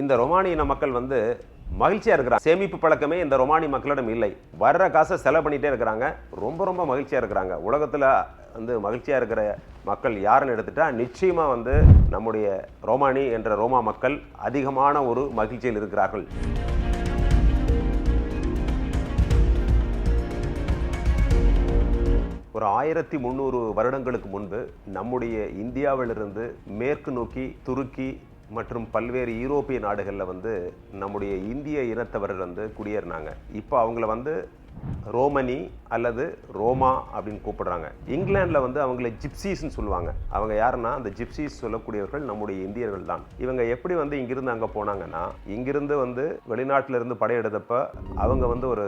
இந்த ரொமானியின மக்கள் வந்து மகிழ்ச்சியாக இருக்கிறாங்க. சேமிப்பு பழக்கமே இந்த ரொமானி மக்களிடம் இல்லை. வர்ற காசை செலவு பண்ணிகிட்டே இருக்கிறாங்க. ரொம்ப ரொம்ப மகிழ்ச்சியாக இருக்கிறாங்க. உலகத்தில் வந்து மகிழ்ச்சியாக இருக்கிற மக்கள் யாருன்னு எடுத்துட்டால் நிச்சயமாக வந்து நம்முடைய ரோமானி என்ற ரோமா மக்கள் அதிகமான ஒரு மகிழ்ச்சியில் இருக்கிறார்கள். ஒரு ஆயிரத்தி முந்நூறு வருடங்களுக்கு முன்பு நம்முடைய இந்தியாவிலிருந்து மேற்கு நோக்கி துருக்கி மற்றும் பல்வேறு யூரோப்பிய நாடுகளில் வந்து நம்முடைய இந்திய இனத்தவர்கள் வந்து குடியேறினாங்க. இப்போ அவங்கள வந்து ரோமனி அல்லது ரோமா அப்படின்னு கூப்பிடுறாங்க. இங்கிலாண்டில் வந்து அவங்கள ஜிப்சிஸ்ன்னு சொல்லுவாங்க. அவங்க யாருன்னா அந்த ஜிப்சிஸ் சொல்லக்கூடியவர்கள் நம்முடைய இந்தியர்கள் தான். இவங்க எப்படி வந்து இங்கிருந்து அங்கே போனாங்கன்னா இங்கிருந்து வந்து வெளிநாட்டிலிருந்து படையெடுத்தப்ப அவங்க வந்து ஒரு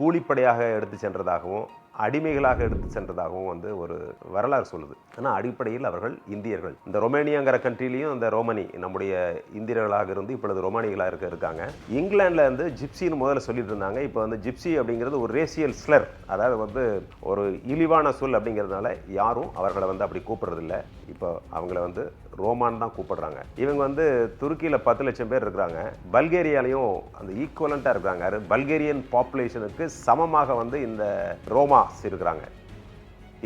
கூலிப்படையாக எடுத்து சென்றதாகவும் அடிமைகளாக எடுத்து சென்றதாகவும் வந்து ஒரு வரலாறு சொல்லுது. ஆனால் அடிப்படையில் அவர்கள் இந்தியர்கள். இந்த ரொமேனியாங்கிற கண்ட்ரிலையும் இந்த ரோமனி நம்முடைய இந்தியர்களாக இருந்து இப்பொழுது ரொமானிகளாக இருக்க இருக்காங்க. இங்கிலாண்டில் வந்து ஜிப்சின்னு முதல்ல சொல்லிட்டு இருந்தாங்க. இப்போ வந்து ஜிப்சி அப்படிங்கிறது ஒரு ரேசியல் ஸ்லர். அதாவது வந்து ஒரு இழிவான சொல் அப்படிங்கிறதுனால யாரும் அவர்களை வந்து அப்படி கூப்பிடுறதில்ல. இப்போ அவங்கள வந்து ரோமான் தான் கூப்பிடுறாங்க. இவங்க வந்து துருக்கியில் பத்து லட்சம் பேர் இருக்கிறாங்க. பல்கேரியாலையும் அந்த ஈக்குவலண்ட்டாக இருக்கிறாங்க. பல்கேரியன் பாப்புலேஷனுக்கு சமமாக வந்து இந்த ரோமா ரோமாஸ் இருக்கிறாங்க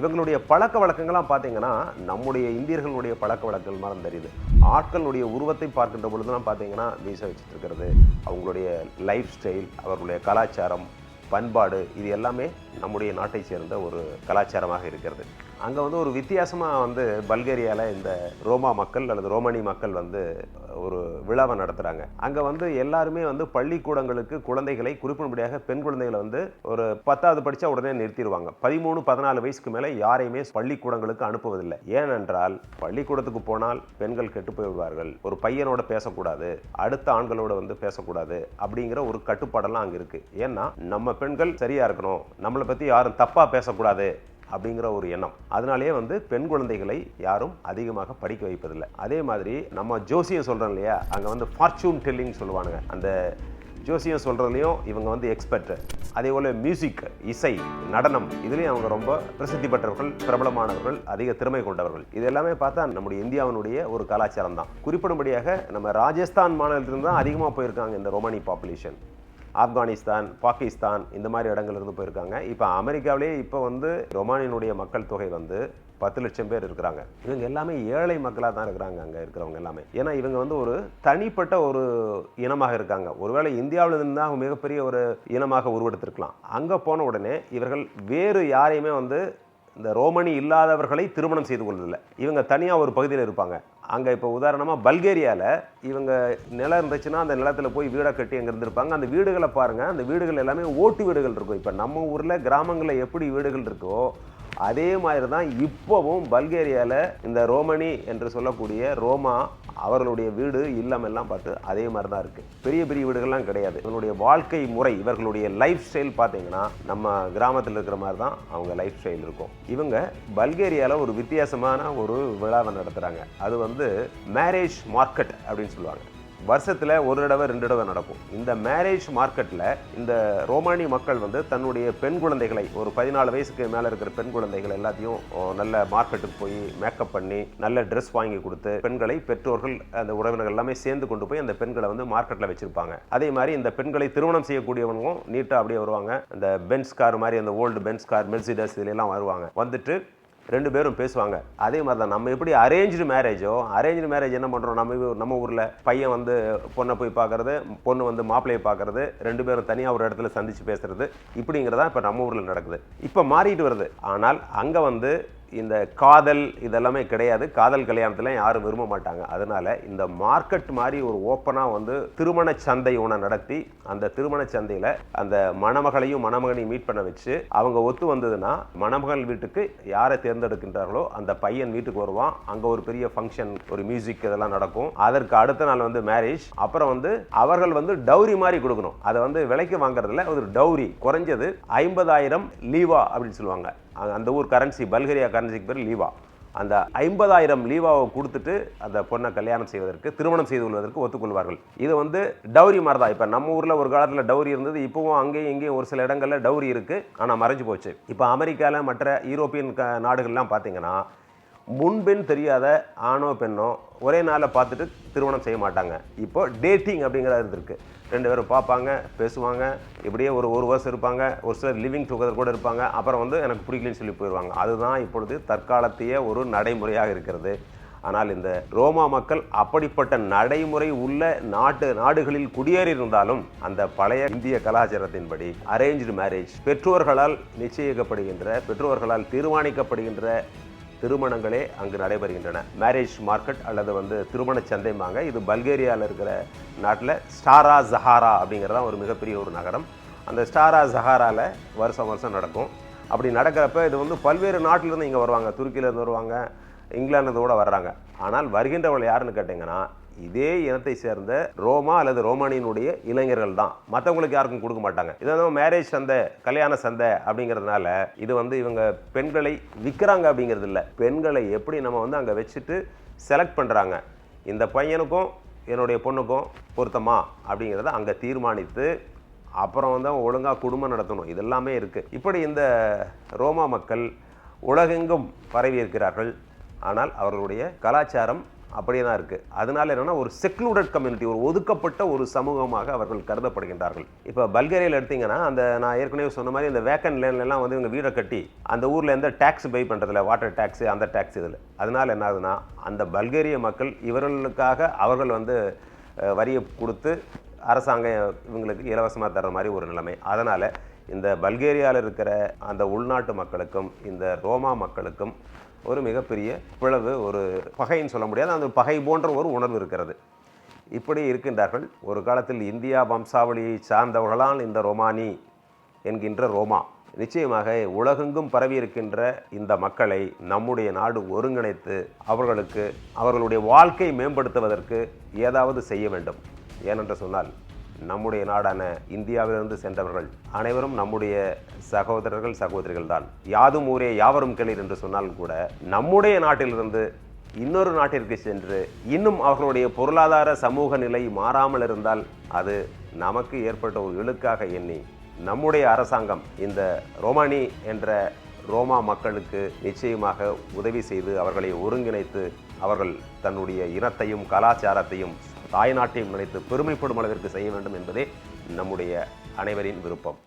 இவங்களுடைய பழக்க வழக்கங்கள்லாம் பார்த்தீங்கன்னா நம்முடைய இந்தியர்களுடைய பழக்க வழக்கங்கள் மாதிரி தெரியுது. ஆட்களுடைய உருவத்தை பார்க்கின்ற பொழுதுலாம் பார்த்தீங்கன்னா மீச வச்சுட்டு இருக்கிறது அவங்களுடைய லைஃப் ஸ்டைல் அவர்களுடைய கலாச்சாரம் பண்பாடு இது எல்லாமே நம்முடைய நாட்டை சேர்ந்த ஒரு கலாச்சாரமாக இருக்கிறது. அங்கே வந்து ஒரு வித்தியாசமாக வந்து பல்கேரியாவில் இந்த ரோமா மக்கள் அல்லது ரோமனி மக்கள் வந்து ஒரு விழாவை நடத்துகிறாங்க அங்கே வந்து எல்லாருமே வந்து பள்ளிக்கூடங்களுக்கு குழந்தைகளை குறிப்பிடும்படியாக பெண் குழந்தைகளை வந்து ஒரு பத்தாவது படித்தா உடனே நிறுத்திடுவாங்க. பதிமூணு பதினாலு வயசுக்கு மேலே யாரையுமே பள்ளிக்கூடங்களுக்கு அனுப்புவதில்லை. ஏனென்றால் பள்ளிக்கூடத்துக்கு போனால் பெண்கள் கெட்டு போய்விடுவார்கள். ஒரு பையனோட பேசக்கூடாது அடுத்த ஆண்களோட வந்து பேசக்கூடாது அப்படிங்கிற ஒரு கட்டுப்பாடெல்லாம் அங்கே இருக்குது ஏன்னா நம்ம பெண்கள் சரியாக இருக்கணும். நம்மளை பற்றி யாரும் தப்பாக பேசக்கூடாது. அப்படிங்கிற ஒரு எண்ணம். அதனாலேயே வந்து பெண் குழந்தைகளை யாரும் அதிகமாக படிக்க வைப்பதில்லை. அதே மாதிரி நம்ம ஜோசியம் சொல்கிறோம் இல்லையா? அங்கே வந்து ஃபார்ச்சூன் டெல்லிங் சொல்லுவானுங்க. அந்த ஜோசியம் சொல்கிறதுலையும் இவங்க வந்து எக்ஸ்பர்ட் அதே போல் மியூசிக் இசை நடனம் இதுலேயும் அவங்க ரொம்ப பிரசித்தி பெற்றவர்கள் பிரபலமானவர்கள் அதிக திறமை கொண்டவர்கள். இது எல்லாமே பார்த்தா நம்முடைய இந்தியாவினுடைய ஒரு கலாச்சாரம் தான் குறிப்பிடும்படியாக நம்ம ராஜஸ்தான் மாநிலத்திலிருந்து தான் அதிகமாக போயிருக்காங்க இந்த ரொமானி பாப்புலேஷன் ஆப்கானிஸ்தான் பாகிஸ்தான் இந்த மாதிரி இடங்கள்ல இருந்து போயிருக்காங்க. இப்போ அமெரிக்காவிலே இப்போ வந்து ரொமானியனுடைய மக்கள் தொகை வந்து பத்து லட்சம் பேர் இருக்கிறாங்க. இவங்க எல்லாமே ஏழை மக்களாக தான் இருக்கிறாங்க அங்கே இருக்கிறவங்க எல்லாமே. ஏன்னா இவங்க வந்து ஒரு தனிப்பட்ட ஒரு இனமாக இருக்காங்க. ஒருவேளை இந்தியாவில் இருந்தால் அவங்க மிகப்பெரிய ஒரு இனமாக உருவெடுத்திருக்கலாம். அங்கே போன உடனே இவர்கள் வேறு யாரையுமே வந்து இந்த ரோமனி இல்லாதவர்களை திருமணம் செய்து கொள்வதில்லை. இவங்க தனியாக ஒரு பகுதியில் இருப்பாங்க. அங்கே இப்போ உதாரணமாக பல்கேரியாவில் இவங்க நிலம் இருந்துச்சுன்னா அந்த நிலத்தில் போய் வீடை கட்டி அங்கே இருந்திருப்பாங்க. அந்த வீடுகளை பாருங்கள் அந்த வீடுகள் எல்லாமே ஓட்டு வீடுகள் இருக்கும். இப்போ நம்ம ஊரில் கிராமங்களில் எப்படி வீடுகள் இருக்கோ அதே மாதிரி தான் இப்போவும் பல்கேரியாவில் இந்த ரோமனி என்று சொல்லக்கூடிய ரோமா அவர்களுடைய வீடு இல்லம் எல்லாம் பார்த்து அதே மாதிரி தான் இருக்குது பெரிய பெரிய வீடுகள்லாம் கிடையாது. இவனுடைய வாழ்க்கை முறை இவர்களுடைய லைஃப் ஸ்டைல் பார்த்தீங்கன்னா நம்ம கிராமத்தில் இருக்கிற மாதிரி தான் அவங்க லைஃப் ஸ்டைல் இருக்கும். இவங்க பல்கேரியாவில் ஒரு வித்தியாசமான ஒரு விழாவை நடத்துகிறாங்க அது வந்து மேரேஜ் மார்க்கெட் அப்படின்னு சொல்லுவாங்க. வருஷத்தில் ஒரு தடவை ரெண்டு தடவை நடக்கும். இந்த மேரேஜ் மார்க்கெட்டில் இந்த ரோமானி மக்கள் வந்து தன்னுடைய பெண் குழந்தைகளை ஒரு பதினாலு வயசுக்கு மேலே இருக்கிற பெண் குழந்தைகள் எல்லாத்தையும் நல்ல மார்க்கெட்டுக்கு போய் மேக்கப் பண்ணி நல்ல ட்ரெஸ் வாங்கி கொடுத்து பெண்களை பெற்றோர்கள் அந்த உறவினர்கள் எல்லாமே சேர்ந்து கொண்டு போய் அந்த பெண்களை வந்து மார்க்கெட்டில் வச்சுருப்பாங்க. அதே மாதிரி இந்த பெண்களை திருமணம் செய்யக்கூடியவங்களும் நீட்டாக அப்படியே வருவாங்க. அந்த பென்ஸ் கார் மாதிரி அந்த ஓல்டு பென்ஸ் கார் மெர்சிடஸ் இதுல எல்லாம் வருவாங்க. வந்துட்டு ரெண்டு பேரும் பேசுவாங்க. அதே மாதிரி தான் நம்ம எப்படி அரேஞ்சு மேரேஜோ அரேஞ்சு மேரேஜ் என்ன பண்ணுறோம் நம்ம நம்ம ஊரில் பையன் வந்து பொண்ணை போய் பார்க்கறது பொண்ணு வந்து மாப்பிள்ளையை பார்க்கறது ரெண்டு பேரும் தனியாக ஒரு இடத்துல சந்திச்சு பேசுறது இப்படிங்கிறதா இப்போ நம்ம ஊரில் நடக்குது. இப்போ மாறிட்டு வருது. ஆனால் அங்கே வந்து இந்த காதல் இதெல்லாமே கிடையாது. காதல் கல்யாணத்தில் யாரும் விரும்ப மாட்டாங்க. அதனால இந்த மார்க்கெட் மாதிரி ஒரு ஓப்பனாக வந்து திருமண சந்தை ஒன்று நடத்தி அந்த திருமண சந்தையில் அந்த மணமகளையும் மணமகனையும் மீட் பண்ண வச்சு அவங்க ஒத்து வந்ததுன்னா மணமகள் வீட்டுக்கு யாரை தேர்ந்தெடுக்கின்றார்களோ அந்த பையன் வீட்டுக்கு வருவான். அங்கே ஒரு பெரிய ஃபங்க்ஷன் ஒரு மியூசிக் இதெல்லாம் நடக்கும். அதற்கு அடுத்த நாள் வந்து மேரேஜ் அப்புறம் வந்து அவர்கள் வந்து டௌரி மாதிரி கொடுக்கணும். அதை வந்து விலைக்கு வாங்குறதுல ஒரு டௌரி குறைஞ்சது ஐம்பதாயிரம் லீவா அப்படின்னு சொல்லுவாங்க. அந்த ஊர் கரன்சி பல்கேரியா கரன்சிக்கு பேர் லீவா. அந்த ஐம்பதாயிரம் லீவாவை கொடுத்துட்டு அந்த பொண்ணை கல்யாணம் செய்வதற்கு திருமணம் செய்து கொள்வதற்கு ஒத்துக்கொள்வார்கள். இது வந்து டவுரி மாதிரி தான். இப்போ நம்ம ஊரில் ஒரு காலத்தில் டௌரி இருந்தது இப்போவும் அங்கேயும் இங்கேயும் ஒரு சில இடங்களில் டௌரி இருக்குது ஆனால் மறைஞ்சு போச்சு. இப்போ அமெரிக்காவில் மற்ற யூரோப்பியன் க நாடுகள்லாம் பார்த்தீங்கன்னா முன்பின் தெரியாத ஆணோ பெண்ணோ ஒரே நாளில் பார்த்துட்டு திருமணம் செய்ய மாட்டாங்க. இப்போது டேட்டிங் அப்படிங்கிறது இருந்திருக்கு. ரெண்டு பேரும் பார்ப்பாங்க பேசுவாங்க இப்படியே ஒரு ஒரு வருஷம் இருப்பாங்க ஒரு சிலர் லிவிங் டுகெதர் கூட இருப்பாங்க. அப்புறம் வந்து எனக்கு பிடிக்கலன்னு சொல்லி போயிடுவாங்க. அதுதான் இப்பொழுது தற்காலத்தையே ஒரு நடைமுறையாக இருக்கிறது. ஆனால் இந்த ரோமா மக்கள் அப்படிப்பட்ட நடைமுறை உள்ள நாட்டு நாடுகளில் குடியேறி இருந்தாலும் அந்த பழைய இந்திய கலாச்சாரத்தின்படி அரேഞ്ച്டு மேரேஜ் பெற்றோர்களால் நிச்சயிக்கப்படுகின்ற பெற்றோர்களால் தீர்மானிக்கப்படுகின்ற திருமணங்களே அங்கு நடைபெறுகின்றன. மேரேஜ் மார்க்கெட் அல்லது வந்து திருமண சந்தைம்பாங்க. இது பல்கேரியாவில் இருக்கிற நாட்டில் ஸ்டாரா ஜஹாரா அப்படிங்கிறதா ஒரு மிகப்பெரிய ஒரு நகரம். அந்த ஸ்டாரா ஜஹாராவில் வருஷம் வருஷம் நடக்கும். அப்படி நடக்கிறப்ப இது வந்து பல்வேறு நாட்டிலிருந்து இங்கே வருவாங்க. துருக்கியிலேருந்து வருவாங்க. இங்கிலாந்து கூட வர்றாங்க. ஆனால் வருகின்றவர்கள் யாருன்னு கேட்டிங்கன்னா இதே இனத்தை சேர்ந்த ரோமா அல்லது ரோமானியனுடைய இளைஞர்கள் தான். மற்றவங்களுக்கு யாருக்கும் கொடுக்க மாட்டாங்க. இது வந்து மேரேஜ் சந்தை கல்யாண சந்தை அப்படிங்கிறதுனால இது வந்து இவங்க பெண்களை விற்கிறாங்க அப்படிங்கிறது இல்லை பெண்களை எப்படி நம்ம வந்து அங்கே வச்சுட்டு செலக்ட் பண்ணுறாங்க இந்த பையனுக்கும் என்னுடைய பொண்ணுக்கும் பொருத்தமா அப்படிங்கிறத அங்கே தீர்மானித்து அப்புறம் வந்து அவங்க ஒழுங்காக குடும்பம் நடத்தணும். இதெல்லாமே இருக்குது இப்படி இந்த ரோமா மக்கள் உலகெங்கும் பரவி இருக்கிறார்கள் ஆனால் அவர்களுடைய கலாச்சாரம் அப்படியே தான் இருக்குது அதனால என்னென்னா ஒரு செக்லூடட் கம்யூனிட்டி ஒரு ஒதுக்கப்பட்ட ஒரு சமூகமாக அவர்கள் கருதப்படுகின்றார்கள். இப்போ பல்கேரியில் எடுத்திங்கன்னா அந்த நான் ஏற்கனவே சொன்ன மாதிரி இந்த வேக்கன் லேண்ட்லாம் வந்து இவங்க வீடை கட்டி அந்த ஊரில் எந்த டேக்ஸ் பே பண்ணுறதில்ல வாட்டர் டேக்ஸ் அந்த டேக்ஸ் இதில். அதனால் என்ன ஆகுதுன்னா அந்த பல்கேரிய மக்கள் இவர்களுக்காக அவர்கள் வந்து வரியை கொடுத்து அரசாங்கம் இவங்களுக்கு இலவசமாக தர்ற மாதிரி ஒரு நிலைமை. அதனால் இந்த பல்கேரியாவில் இருக்கிற அந்த உள்நாட்டு மக்களுக்கும் இந்த ரோமா மக்களுக்கும் ஒரு மிகப்பெரிய பிளவு ஒரு பகைன்னு சொல்ல முடியாது. அந்த பகை போன்ற ஒரு உணர்வு இருக்கிறது. இப்படி இருக்கின்றார்கள். ஒரு காலத்தில் இந்தியா வம்சாவளியை சார்ந்தவர்களால் இந்த ரோமானி என்கின்ற ரோமா நிச்சயமாக உலகெங்கும் பரவி இருக்கின்ற இந்த மக்களை நம்முடைய நாடு ஒருங்கிணைத்து அவர்களுக்கு அவர்களுடைய வாழ்க்கை மேம்படுத்துவதற்கு ஏதாவது செய்ய வேண்டும். ஏனென்று சொன்னால் நம்முடைய நாடான இந்தியாவிலிருந்து சென்றவர்கள் அனைவரும் நம்முடைய சகோதரர்கள் சகோதரிகள் தான் யாதும் ஊரே யாவரும் கிளிர் என்று சொன்னாலும் கூட நம்முடைய நாட்டிலிருந்து இன்னொரு நாட்டிற்கு சென்று இன்னும் அவர்களுடைய பொருளாதார சமூக நிலை மாறாமல் இருந்தால் அது நமக்கு ஏற்பட்ட ஒரு இழுக்காக எண்ணி நம்முடைய அரசாங்கம் இந்த ரோமானி என்ற ரோமா மக்களுக்கு நிச்சயமாக உதவி செய்து அவர்களை ஒருங்கிணைத்து அவர்கள் தன்னுடைய இனத்தையும் கலாச்சாரத்தையும் தாய்நாட்டையும் நினைத்து பெருமைப்படும் அளவிற்கு செய்ய வேண்டும் என்பதே நம்முடைய அனைவரின் விருப்பம்.